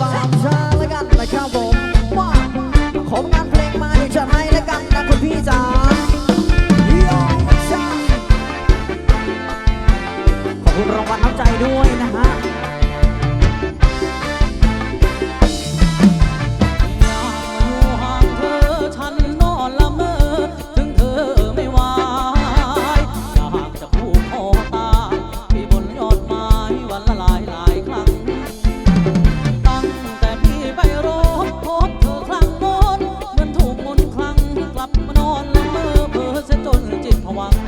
สามชาแล้กันนะครับผมของงานเพลงมาจะให้แล้กันนะคุณพี่จ๋าขอบคุณรางวัลน้ำใจด้วยนะฮะ one.